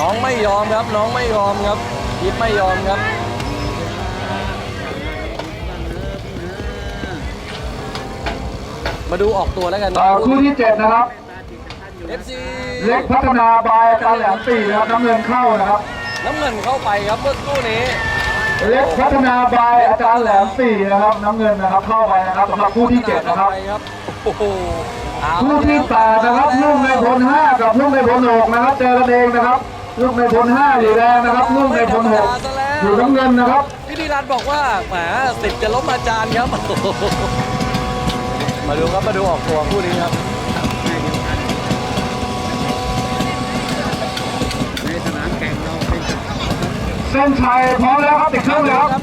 น้องไม่ยอมครับ น้องไม่ยอมครับยิปไม่ยอมครับมาดูออกตัวแล้วกันต่อคู่ที่เจ็ดนะครับเอฟซีเล็กพัฒนาบายอาจารย์แหลมสี่นะครับน้ำเงินเข้านะครับ น้ำเงินเข้าไปครับเมื่อสักครู่นี้ เล็กพัฒนาบายอาจารย์แหลมสี่นะครับน้ำเงินนะครับเข้าไปนะครับสำหรับคู่ที่เจ็ดนะครับไปครับโอ้โหเอาคู่ที่แปดนะครับลูกในพลห้ากับลูกในพลหกนะครับเจอกันเองนะครับ ลูกในพลห้าอยู่แดงนะครับลูกในพลหกอยู่น้ำเงินนะครับพี่ดีรันบอกว่าแหมสิบจะล้มอาจารย์ครับ มาดูครับมาดูออกตัวคู่นี้ครับในสนามแข่งเราเป็นเส้นชัยพร้อมแล้วครับติดเครื่องแล้วครับ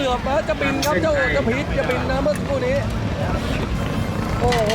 กือบนะจะบินครับเจ้าเจ้าพีทจะบินนะเมื่อสักครู่นี้ โอ้โห